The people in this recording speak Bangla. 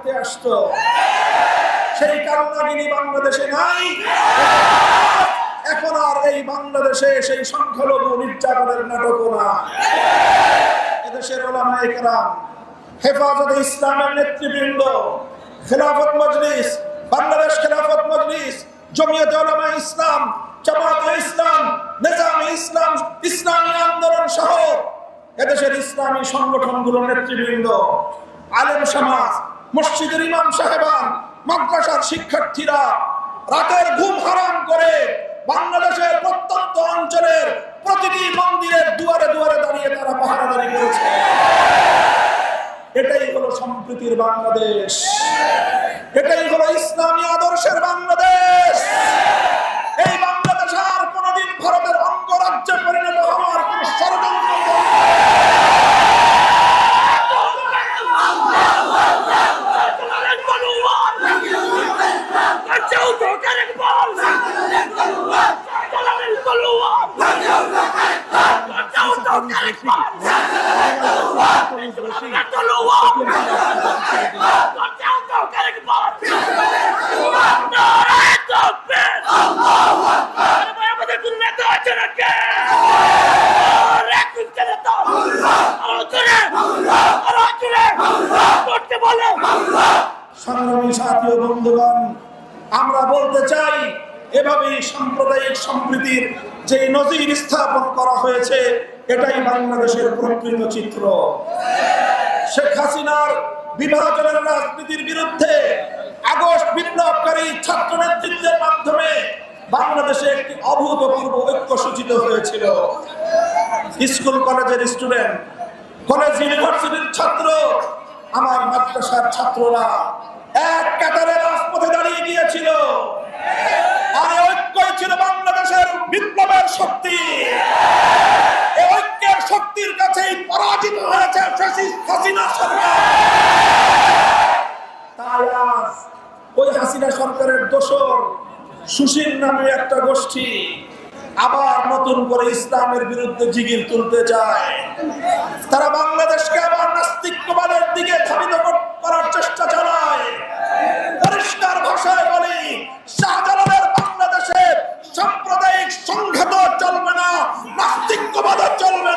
দেখতে আসতো। সেই কান্নাগিনী বাংলাদেশে নাই, এখন আর এই বাংলাদেশে সেই সংখ্যালঘু নির্যাতনের নাটকও না। এদেশের ওলামা একরাম হেফাজতে ইসলামের নেতৃবৃন্দ, খেলাফত মজলিস, বাংলাদেশ খেলাফত মজলিস, জমিয়তে ওলামা ইসলাম জামাতে ইসলাম, নেজামে ইসলাম, ইসলামী আন্দোলন সহ এদেশের ইসলামী সংগঠনগুলোর নেতৃবৃন্দ, আলেম সমাজ মসজিদের ইমাম সাহেবান, মাদ্রাসার শিক্ষার্থীরা রাতের ঘুম হারাম করে বাংলাদেশের প্রত্যন্ত অঞ্চলের প্রতিটি মন্দিরের দুয়ারে দুয়ারে দাঁড়িয়ে তারা পাহারাদারি করেছে। এটাই হলো সম্প্রীতির বাংলাদেশ। এটাই হলো ইসলামী আদর্শের বাংলাদেশ। সংগ্রামী আমরা বলতে চাই এভাবেই সাম্প্রদায়িক সম্প্রীতির যে নজির স্থাপন করা হয়েছে এটাই বাংলাদেশের প্রকৃত চিত্র। শেখ হাসিনার বিভাজনের রাজনীতির বিরুদ্ধে আগস্ট বিপ্লবকারী ছাত্র নেতৃত্বের মাধ্যমে বাংলাদেশে একটি অভূতপূর্ব ঐক্য সূচিত হয়েছিল। স্কুল কলেজের স্টুডেন্ট, কলেজ ইউনিভার্সিটির ছাত্র, আমার মাদ্রাসার ছাত্ররা এক কাতারে রাজপথে দাঁড়িয়ে গিয়েছিল। ওই হাসিনা সরকারের দোসর সুশীল নামে একটা গোষ্ঠী আবার নতুন করে ইসলামের বিরুদ্ধে জিগির তুলতে চায়। তারা বাংলাদেশকে আবার নাস্তিক্যবাদের দিকে ধাবিত করার চেষ্টা চালায়। পরিষ্কার ভাষায় বলি, শাহজালালের বাংলাদেশে সাম্প্রদায়িক সংঘাত চলবে না নাস্তিক্যবাদ চলবে